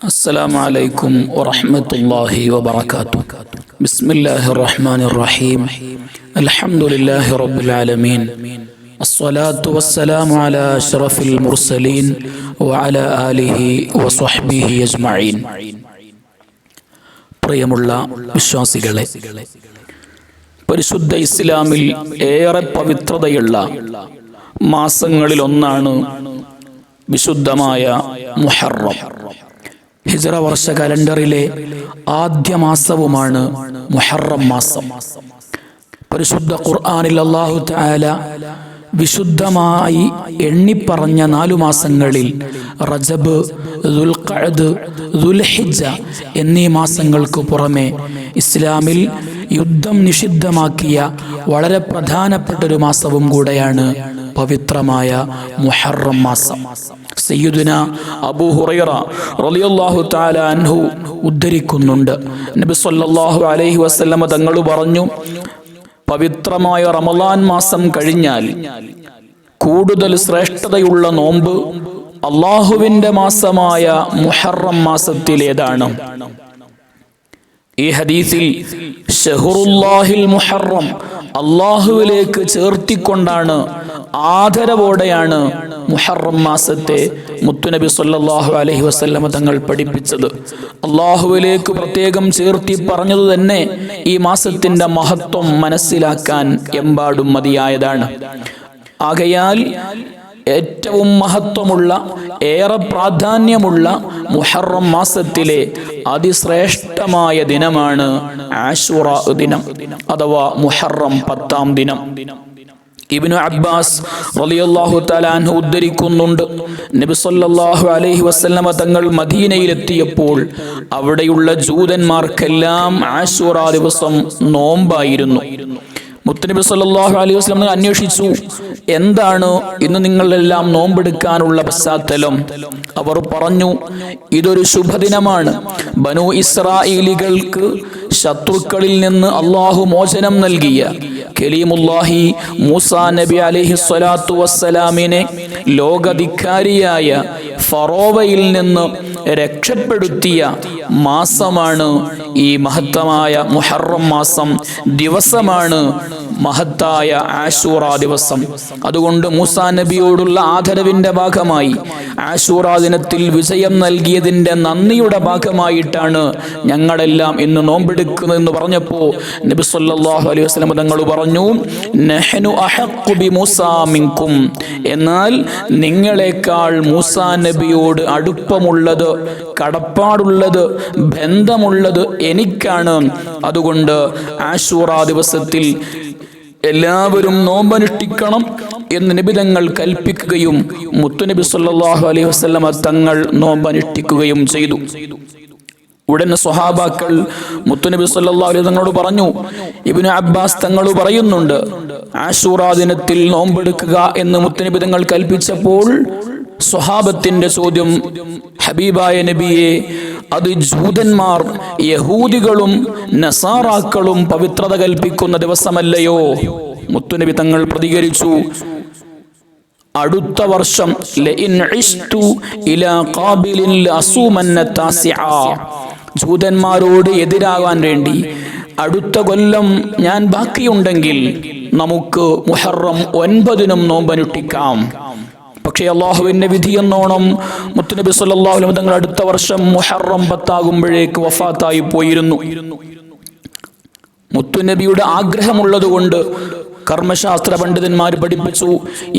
السلام عليكم ورحمة الله وبركاته بسم الله الرحمن الرحيم الحمد لله رب العالمين الصلاة والسلام على أشرف المرسلين وعلى آله وصحبه أجمعين പ്രിയമുള്ള വിശ്വാസികളെ പരിശുദ്ധ ഇസ്ലാമിൽ ഏറെ പവിത്രതയുള്ള മാസങ്ങളിൽ ഒന്നാണ് വിശുദ്ധമായ മുഹറം ഹിജറ വർഷ കലണ്ടറിലെ ആദ്യ മാസവുമാണ് മുഹറം മാസം. പരിശുദ്ധ ഖുർആാനിൽ അള്ളാഹു താല വിശുദ്ധമായി എണ്ണിപ്പറഞ്ഞ നാലു മാസങ്ങളിൽ റജബ് ദുൽഖഅദ് ദുൽഹിജ്ജ എന്നീ മാസങ്ങൾക്ക് പുറമെ ഇസ്ലാമിൽ യുദ്ധം നിഷിദ്ധമാക്കിയ വളരെ പ്രധാനപ്പെട്ട ഒരു മാസവും കൂടെയാണ് പവിത്രമായ മുഹറം മാസം. സയ്യിദുന അബൂ ഹുറൈറ റളിയല്ലാഹു തആല അൻഹു ഉദ്ധരിക്കുന്നുണ്ട്. നബി സല്ലല്ലാഹു അലൈഹി വസല്ലമ തങ്ങൾ പറഞ്ഞു പവിത്രമായ റമദാൻ മാസം കഴിഞ്ഞാൽ കൂടുതൽ ശ്രേഷ്ഠതയുള്ള നോമ്പ് അള്ളാഹുവിന്റെ മാസമായ മുഹറം മാസത്തിലേതാണ്. ഈ ഹദീസിൽ ഷഹറുല്ലാഹിൽ മുഹറം അള്ളാഹുവിലേക്ക് ചേർത്തിക്കൊണ്ടാണ് ആദരവോടെയാണ് മുഹറം മാസത്തെ മുത്തുനബി സല്ലാഹു അലഹി വസ്ല്ലമ തങ്ങൾ പഠിപ്പിച്ചത്. അള്ളാഹുവിലേക്ക് പ്രത്യേകം ചേർത്തി പറഞ്ഞത് തന്നെ ഈ മാസത്തിന്റെ മഹത്വം മനസ്സിലാക്കാൻ എമ്പാടും മതിയായതാണ്. ആകയാൽ ഏറ്റവും മഹത്വമുള്ള ഏറെ പ്രാധാന്യമുള്ള മുഹറം മാസത്തിലെ അതിശ്രേഷ്ഠമായ ദിനമാണ് ആശുറ ദിനം അഥവാ മുഹറം പത്താം ദിനം. ഇബ്നു അബ്ബാസ് റളിയല്ലാഹു തആല അൻഹു ഉദ്ധരിക്കുന്നുണ്ട്. നബി സല്ലല്ലാഹു അലൈഹി വസല്ലമ തങ്ങൾ മദീനയിലെത്തിയപ്പോൾ അവിടെയുള്ള ജൂതന്മാർക്കെല്ലാം ആശൂറ ദിവസം നോമ്പായിരുന്നു. മുത്തനബി സല്ലല്ലാഹു അലൈഹി വസല്ലം അന്വേഷിച്ചു എന്താണ് ഇന്ന് നിങ്ങളെല്ലാം നോമ്പെടുക്കാനുള്ള പശ്ചാത്തലം? അവർ പറഞ്ഞു ഇതൊരു ശുഭദിനമാണ്. ബനു ഇസ്രായേലികൾക്ക് ശത്രുക്കളിൽ നിന്ന് അള്ളാഹു മോചനം നൽകിയ കലീമുല്ലാഹി മൂസ നബി അലഹി സ്വലാത്തു വസ്സലാമിനെ ലോകധിക്കാരിയായ ഫറോവയിൽ നിന്ന് രക്ഷപ്പെടുത്തിയ മാസമാണ് ഈ മഹത്തമായ മുഹറം മാസം ദിവസമാണ് മഹത്തായ ആശൂറ ദിവസം. അതുകൊണ്ട് മൂസാ നബിയോടുള്ള ആദരവിന്റെ ഭാഗമായി ആശൂറ ദിനത്തിൽ വിജയം നൽകിയതിന്റെ നന്ദിയുടെ ഭാഗമായിട്ടാണ് ഞങ്ങളെല്ലാം ഇന്ന് നോമ്പെടുക്കുന്നതെന്ന് പറഞ്ഞപ്പോൾ നബി സല്ലല്ലാഹു അലൈഹി വസല്ലം തങ്ങൾ പറഞ്ഞു നഹ്നു അഹഖു ബി മൂസാ മിൻകും. എന്നാൽ നിങ്ങളെക്കാൾ മൂസാ നബിയോട് അടുപ്പമുള്ളത് കടപ്പാടുള്ളത് ബന്ധമുള്ളത് എനിക്കാണ്. അതുകൊണ്ട് ആശൂറ ദിവസത്തിൽ എല്ലാവരും നോമ്പനുഷ്ഠിക്കണം എന്ന് നിബിതങ്ങൾ കൽപ്പിക്കുകയും മുത്തുനബി സല്ലാഹു അലൈഹി വസ്ലമ തങ്ങൾ നോമ്പനുഷ്ഠിക്കുകയും ചെയ്തു. ഉടനെ സ്വഹാബാക്കൾ മുത്തുനബി സല്ലാ അലൈഹി തങ്ങളോട് പറഞ്ഞു ഇബിന് അബ്ബാസ് തങ്ങൾ പറയുന്നുണ്ട് ആശൂറ ദിനത്തിൽ നോമ്പെടുക്കുക എന്ന് മുത്തുനബി തങ്ങൾ കൽപ്പിച്ചപ്പോൾ സ്വഹാബത്തിന്റെ ചോദ്യം ഹബീബായ നബിയെ അത് ജൂതന്മാർ യഹൂദികളും നസാറാക്കളും പവിത്രത കൽപ്പിക്കുന്ന ദിവസമല്ലയോ? മുത്തുനബി തങ്ങൾ പ്രതികരിച്ചു. അടുത്ത വർഷം ജൂതന്മാരോട് എതിരാകാൻ വേണ്ടി അടുത്ത കൊല്ലം ഞാൻ ബാക്കിയുണ്ടെങ്കിൽ നമുക്ക് മുഹറം ഒൻപതിനും നോമ്പനുഷ്ഠിക്കാം. പക്ഷേ അള്ളാഹുവിന്റെ വിധി എന്നോണം മുത്തുനബി സല്ലാഹു തങ്ങൾ അടുത്ത വർഷം മുഹറം പത്താകുമ്പോഴേക്ക് വഫാത്തായി പോയിരുന്നു. മുത്തുനബിയുടെ ആഗ്രഹമുള്ളത് കൊണ്ട് കർമ്മശാസ്ത്ര പണ്ഡിതന്മാർ പഠിപ്പിച്ചു.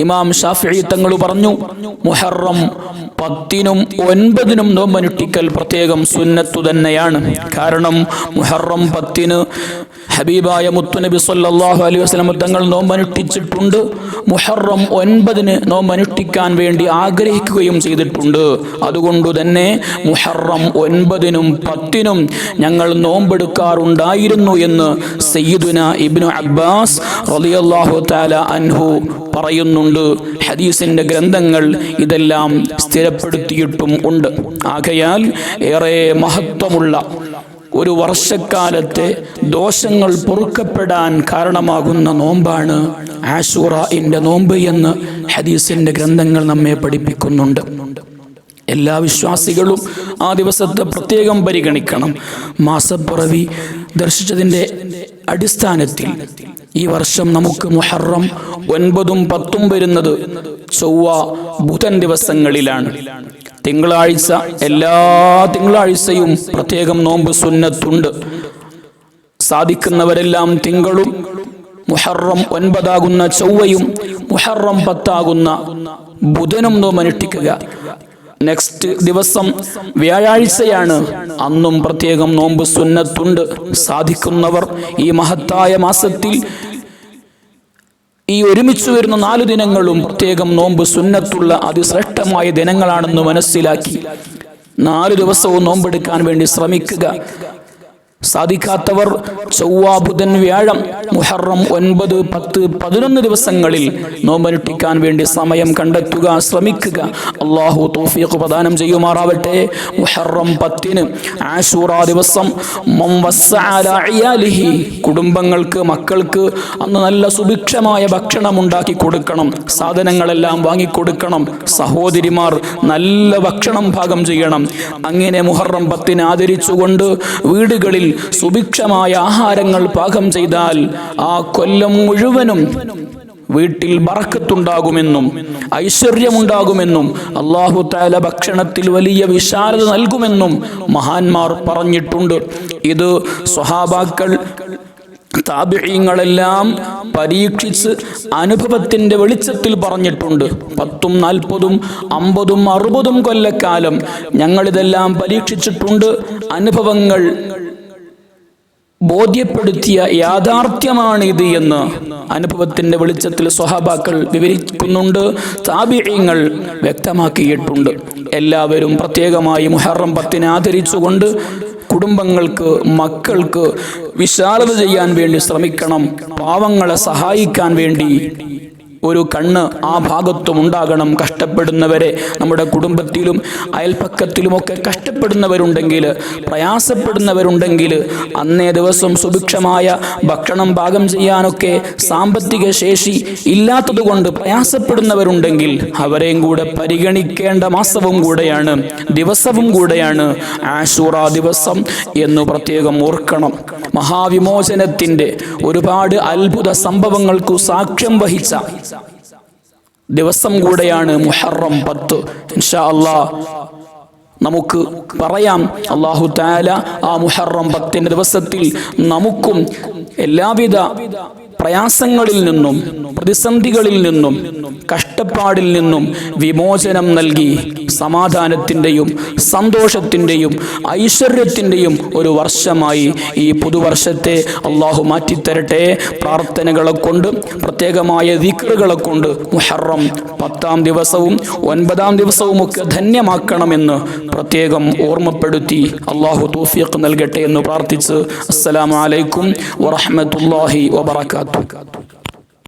ഇമാം ഷാഫി തങ്ങൾ പറഞ്ഞു മുഹറം പത്തിനും ഒൻപതിനും നോമ്പനുഷ്ഠിക്കൽ പ്രത്യേകം സുന്നത്തു തന്നെയാണ്. കാരണം മുഹറം പത്തിന് ഹബീബായ മുത്തുനബി സല്ലാഹു അലൈഹി വസല്ലം തങ്ങൾ നോമ്പനുഷ്ഠിച്ചിട്ടുണ്ട് മുഹറം ഒൻപതിന് നോമ്പനുഷ്ഠിക്കാൻ വേണ്ടി ആഗ്രഹിക്കുകയും ചെയ്തിട്ടുണ്ട്. അതുകൊണ്ട് തന്നെ മുഹറം ഒൻപതിനും പത്തിനും ഞങ്ങൾ നോമ്പെടുക്കാറുണ്ടായിരുന്നു എന്ന് സയ്യിദുന ഇബ്നു അബ്ബാസ് റളിയല്ലാഹു തആല അൻഹു പറയുന്നുണ്ട്. ഹദീസിന്റെ ഗ്രന്ഥങ്ങൾ ഇതെല്ലാം സ്ഥിരപ്പെടുത്തിയിട്ടും ഉണ്ട്. ആകയാൽ ഏറെ മഹത്വമുള്ള ഒരു വർഷക്കാലത്തെ ദോഷങ്ങൾ പൊറുക്കപ്പെടാൻ കാരണമാകുന്ന നോമ്പാണ് ആഷൂറ നോമ്പ് എന്ന് ഹദീസിന്റെ ഗ്രന്ഥങ്ങൾ നമ്മെ പഠിപ്പിക്കുന്നുണ്ട്. എല്ലാ വിശ്വാസികളും ആ ദിവസത്തെ പ്രത്യേകം പരിഗണിക്കണം. മാസപ്പിറവി ദർശിച്ചതിന്റെ അടിസ്ഥാനത്തിൽ ഈ വർഷം നമുക്ക് മുഹറം ഒൻപതും പത്തും വരുന്നത് ചൊവ്വ ബുധൻ ദിവസങ്ങളിലാണ്. തിങ്കളാഴ്ച എല്ലാ തിങ്കളാഴ്ചയും പ്രത്യേകം നോമ്പ് സുന്നത്തുണ്ട്. സാധിക്കുന്നവരെല്ലാം തിങ്കളും മുഹറം ഒൻപതാകുന്ന ചൊവ്വയും മുഹറം പത്താകുന്ന ബുധനും നോമനുഷ്ഠിക്കുക നെക്സ്റ്റ് ദിവസം വ്യാഴാഴ്ചയാണ് അന്നും പ്രത്യേകം നോമ്പ് സുന്നത്തുണ്ട്. സാധിക്കുന്നവർ ഈ മഹത്തായ മാസത്തിൽ ഈ ഒരുമിച്ച് വരുന്ന നാല് ദിനങ്ങളും പ്രത്യേകം നോമ്പ് സുന്നത്തുള്ള അതിശ്രേഷ്ഠമായ ദിനങ്ങളാണെന്ന് മനസ്സിലാക്കി. നാല് ദിവസവും നോമ്പെടുക്കാൻ വേണ്ടി ശ്രമിക്കുക. സാധിക്കാത്തവർ ചൊവ്വ ബുധൻ വ്യാഴം മുഹറം ഒൻപത് പത്ത് പതിനൊന്ന് ദിവസങ്ങളിൽ നോമ്പനുഷ്ഠിക്കാൻ വേണ്ടി സമയം കണ്ടെത്തുക ശ്രമിക്കുക. അള്ളാഹു തോഫിയൊക്കെ പ്രദാനം ചെയ്യുമാറാവട്ടെ. മുഹറം പത്തിന് ആശൂറ ദിവസം കുടുംബങ്ങൾക്ക് മക്കൾക്ക് അന്ന് നല്ല സുഭിക്ഷമായ ഭക്ഷണം ഉണ്ടാക്കി കൊടുക്കണം. സാധനങ്ങളെല്ലാം വാങ്ങിക്കൊടുക്കണം സഹോദരിമാർ നല്ല ഭക്ഷണം പാകം ചെയ്യണം. അങ്ങനെ മുഹറം പത്തിന് ആദരിച്ചുകൊണ്ട് വീടുകളിൽ സുഭിക്ഷമായ ആഹാരങ്ങൾ പാകം ചെയ്താൽ ആ കൊല്ലം മുഴുവനും വീട്ടിൽ ബറക്കത്തുണ്ടാകുമെന്നും ഐശ്വര്യമുണ്ടാകുമെന്നും അള്ളാഹു താല ഭക്ഷണത്തിൽ വലിയ വിശാലത നൽകുമെന്നും മഹാന്മാർ പറഞ്ഞിട്ടുണ്ട്. ഇത് സ്വഹാബാക്കൾ താപിഴയങ്ങളെല്ലാം പരീക്ഷിച്ച് അനുഭവത്തിന്റെ വെളിച്ചത്തിൽ പറഞ്ഞിട്ടുണ്ട്. പത്തും നാൽപ്പതും അമ്പതും അറുപതും കൊല്ലക്കാലം ഞങ്ങളിതെല്ലാം പരീക്ഷിച്ചിട്ടുണ്ട്. അനുഭവങ്ങൾ ബോധ്യപ്പെടുത്തിയ യാഥാർത്ഥ്യമാണ് ഇത് എന്ന് അനുഭവത്തിന്റെ വെളിച്ചത്തിൽ സ്വഹാബാക്കൾ വിവരിക്കുന്നുണ്ട് താപിഴയങ്ങൾ വ്യക്തമാക്കിയിട്ടുണ്ട്. എല്ലാവരും പ്രത്യേകമായി മുഹറം പത്തിനെ ആദരിച്ചുകൊണ്ട് കുടുംബങ്ങൾക്ക് മക്കൾക്ക് വിശാലത ചെയ്യാൻ വേണ്ടി ശ്രമിക്കണം പാവങ്ങളെ സഹായിക്കാൻ വേണ്ടി ഒരു കണ്ണ് ആ ഭാഗത്തും ഉണ്ടാകണം. കഷ്ടപ്പെടുന്നവരെ നമ്മുടെ കുടുംബത്തിലും അയൽപ്പക്കത്തിലുമൊക്കെ കഷ്ടപ്പെടുന്നവരുണ്ടെങ്കിൽ പ്രയാസപ്പെടുന്നവരുണ്ടെങ്കിൽ അന്നേ ദിവസം സുഭിക്ഷമായ ഭക്ഷണം പാകം ചെയ്യാനൊക്കെ സാമ്പത്തിക ശേഷി ഇല്ലാത്തതുകൊണ്ട് പ്രയാസപ്പെടുന്നവരുണ്ടെങ്കിൽ അവരെയും കൂടെ പരിഗണിക്കേണ്ട മാസവും കൂടെയാണ് ദിവസവും കൂടെയാണ് ആശൂറ ദിവസം എന്ന് പ്രത്യേകം ഓർക്കണം. മഹാവിമോചനത്തിന്റെ ഒരുപാട് അത്ഭുത സംഭവങ്ങൾക്കു സാക്ഷ്യം വഹിച്ച ദിവസം കൂടെയാണ് മുഹറം പത്ത്. ഇൻഷാ അള്ളാ നമുക്ക് പറയാം. അള്ളാഹു താല ആ മുഹറം പത്തിന്റെ ദിവസത്തിൽ നമുക്കും എല്ലാവിധ പ്രയാസങ്ങളിൽ നിന്നും പ്രതിസന്ധികളിൽ നിന്നും കഷ്ടപ്പാടിൽ നിന്നും വിമോചനം നൽകി സമാധാനത്തിന്റെയും സന്തോഷത്തിന്റെയും ഐശ്വര്യത്തിന്റെയും ഒരു വർഷമായി ഈ പുതുവർഷത്തെ അള്ളാഹു മാറ്റിത്തരട്ടെ. പ്രാർത്ഥനകളെ കൊണ്ട് പ്രത്യേകമായ ദിക്കറുകളെ കൊണ്ട് മുഹറം പത്താം ദിവസവും ഒൻപതാം ദിവസവും ഒക്കെ ധന്യമാക്കണമെന്ന് പ്രത്യേകം ഓർമ്മപ്പെടുത്തി അള്ളാഹു തൗഫീഖ് നൽകട്ടെ എന്ന് പ്രാർത്ഥിച്ച് അസ്സലാമു അലൈക്കും വറഹ്മത്തുള്ളാഹി വബറകാതുഹു.